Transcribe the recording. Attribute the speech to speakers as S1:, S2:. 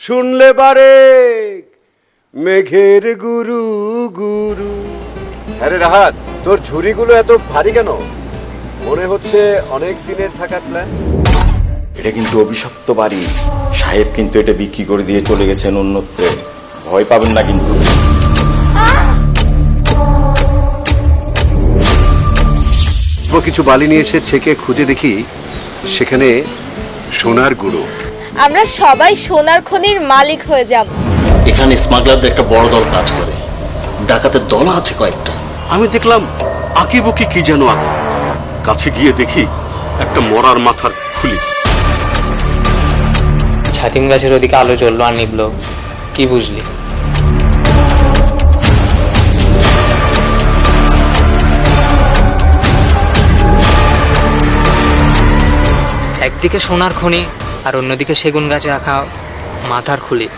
S1: শুনলে পারে মেঘের গুরু গুরু। আরে রাহাত তোর ঝুড়িগুলো এত ভারী কেন? মনে হচ্ছে অনেক দিনের থাকার প্ল্যান
S2: এটা কিন্তু অভিশপ্ত বাড়ি। সাহেব কিন্তু এটা বিক্রি করে দিয়ে চলে গেছেন অন্যত্রে। ভয় পাবেন না কিন্তু।
S1: কিছু বালি নিয়ে এসে ছেকে খুঁজে দেখি সেখানে সোনার গুঁড়ো।
S3: আমরা সবাই সোনার খনির মালিক হয়ে যাব।
S4: এখানে স্মাগলারদের একটা বড় দল কাজ করে। ডাকাতের দল আছে কয়েকটা।
S5: আমি দেখলাম আঁকিবুকি কি যেন আঁকা। কাছে গিয়ে দেখি একটা মরার মাথার খুলি।
S6: ছাতিম গাছের ওদিকে আলো জ্বললো আর নিবলো। কি বুঝলি? একদিকে সোনার খনি আর অন্যদিকে সেগুন গাছে রাখা মাথার খুলি।